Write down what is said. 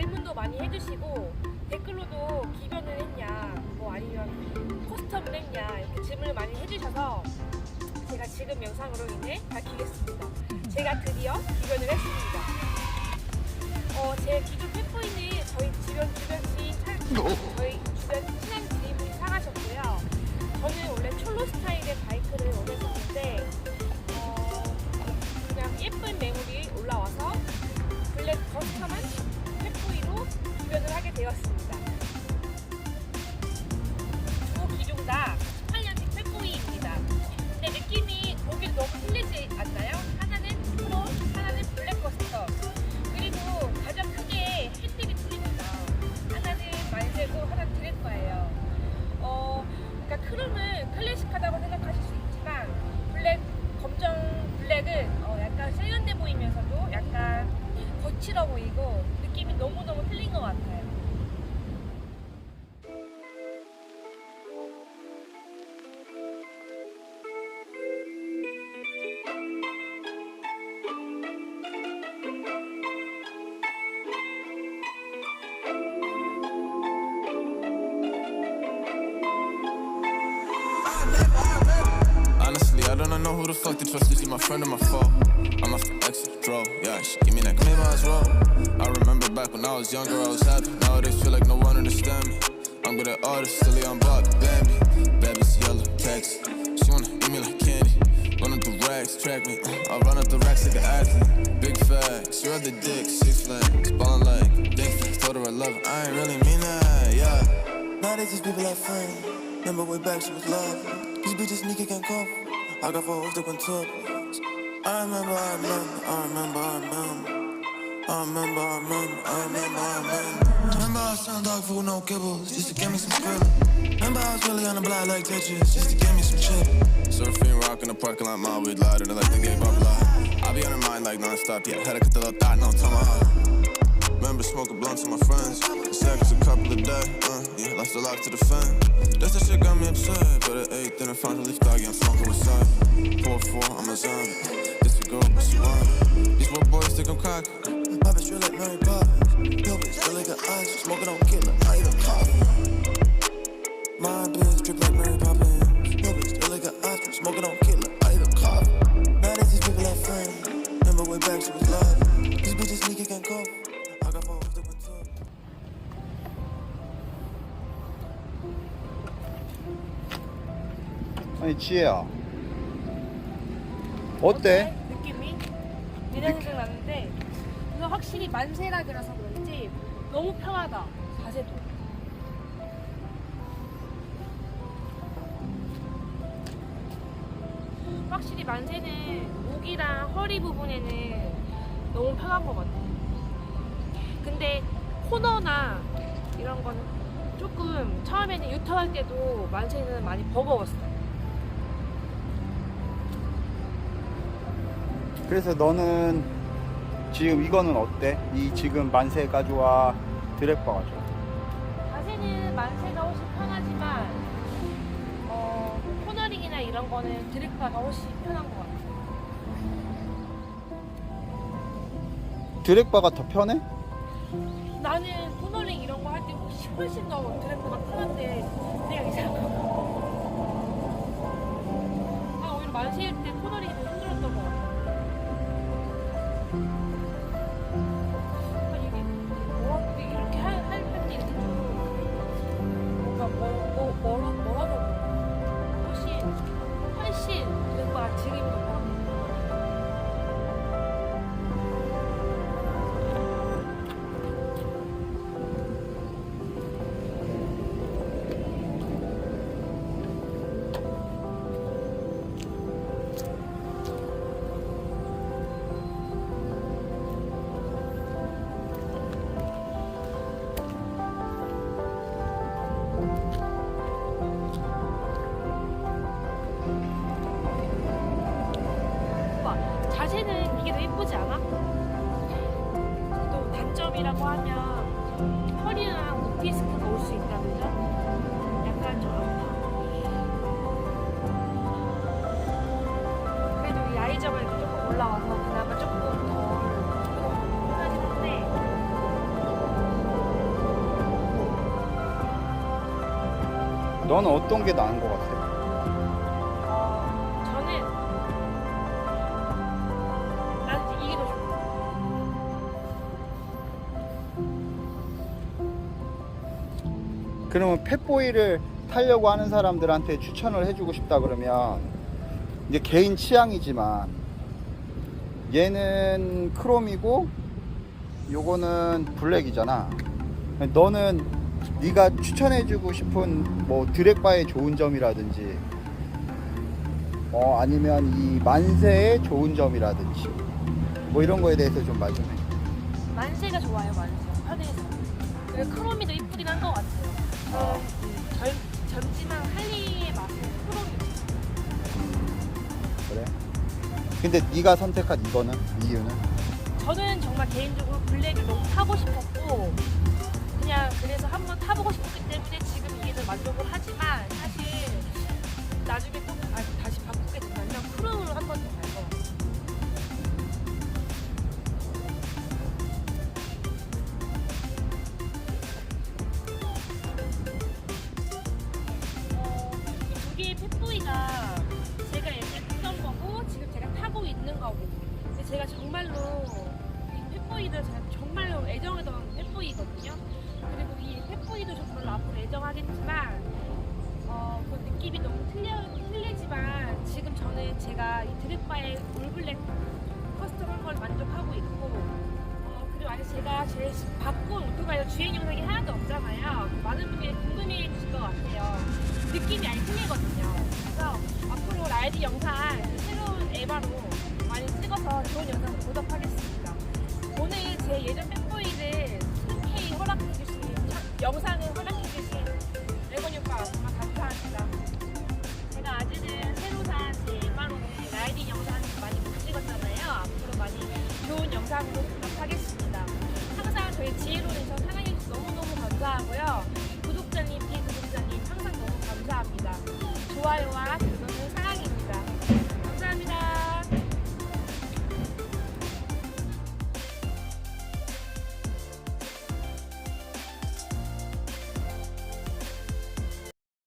질문도 많이 해주시고 댓글로도 기변을 했냐 뭐 아니면 커스텀을 했냐 이렇게 질문을 많이 해주셔서 제가 지금 영상으로 인해 밝히겠습니다. 제가 드디어 기변을 했습니다. 어, 제 기존 팬포인 I don't know who the fuck to trust. Is he my friend or my foe? I'm off the exit, draw. Yeah, she give me that claim was roll. I remember back when I was younger, I was happy. Nowadays, feel like no one understand me. I'm good at artists, silly, I'm Bob Bambi. Baby's yellow, text. She wanna eat me like candy. Run up the racks, track me. Uh, I run up the racks like an athlete. Big facts, you're the dick, six flags. Ballin' like dick flags. Told her I love her, I ain't really mean that, yeah. Nowadays these people like friends. Remember way back she was love. These bitches sneaky can't. I got four hoes that went up. I remember, I remember, I remember, I remember. I remember, I remember, I remember, I remember. Remember I selling dog food, no kibbles, just to get me some skrilla. Remember I was really on the block like Tetris, just to get me some chip. Surfing, rock in the parking lot, my weed louder than like the gay bubble. I be on her mind like non-stop, yeah. Had to cut the little thought, no tomahawk. Remember smoking blunts with my friends. Sex Lost a lot to the fan. That's the shit got me upset. But at eight, then I leaf dog, yeah. I'm smoking with side. Four four, I'm a zombie. This a girl, but she want. These little boys think I'm cocky. My bitch real like Mary Poppins. Yo bitch really got eyes, smoking on killer, I eat a coffee. 아니 지혜야. 어때? 느낌이? 옛날 생각 나는데 이거 확실히 만세라 들어서 그런지 너무 편하다 자세도. 확실히 만세는 목이랑 허리 부분에는 너무 편한 것 같아. 근데 코너나 이런 거는 조금 처음에는 유턴할 때도 만세는 많이 버거웠어요 그래서 너는 지금 이거는 어때? 이 지금 만세가 좋아 드랙바가 좋아 자세는 만세가 훨씬 편하지만 어, 코너링이나 이런 거는 드랙바가 훨씬 편한 것 같아요. 드랙바가 더 편해? 나는 코너링 이런 거 할 때 훨씬 더 드랙바가 편한데 내가 이상한 거. 아 오히려 만세일 때 여기도 예쁘지 않아? 또 단점이라고 하면 허리랑 무피스크가 올 수 있다는 점? 약간 좀 아파. 그래도 야이점을 조금 올라와서 그나마 조금 넌 어떤 게 나은 것 같아? 그러면 펫보이를 타려고 하는 사람들한테 추천을 해주고 싶다 그러면 이제 개인 취향이지만 얘는 크롬이고 요거는 블랙이잖아. 너는 네가 추천해주고 싶은 뭐 드랙바의 좋은 점이라든지 어 아니면 이 만세의 좋은 점이라든지 뭐 이런 거에 대해서 좀 말 좀 해. 만세가 좋아요, 만세. 편해서. 그리고 크로미도 이쁘긴 한 것 같아요. 그 젊, 젊지만 할리의 맛은 크로미. 그래? 근데 네가 선택한 이거는 이유는? 저는 정말 개인적으로 블랙을 너무 타고 싶었고 그냥 그래서 한번 타보고 싶었기 때문에 지금 이게 더 만족을 하지만 사실 나중에 또다 개의 펫보이가 제가 예전에 탔던 거고 지금 제가 타고 있는 거고. 근데 제가 정말로 이 펫보이를 제가 정말로 애정하던 펫보이거든요. 그리고 이 펫보이도 정말로 앞으로 애정하겠지만 어, 그 느낌이 너무 틀려, 틀리지만 지금 저는 제가 이 드랙바의 올블랙 커스텀한 걸 만족하고 있고 어, 그리고 아직 제가 제일 바꾼 오토바이의 주행 영상이 하나도 없잖아요. 많은 분들이 궁금해 해주실 것 같아요 느낌이 틀리거든요. 그래서 앞으로 라이드 영상 새로운 에바로 많이 찍어서 좋은 영상 보답하겠습니다. 오늘 제 예전 팬보이를 흔쾌히 허락해 주신 영상은 Guaymas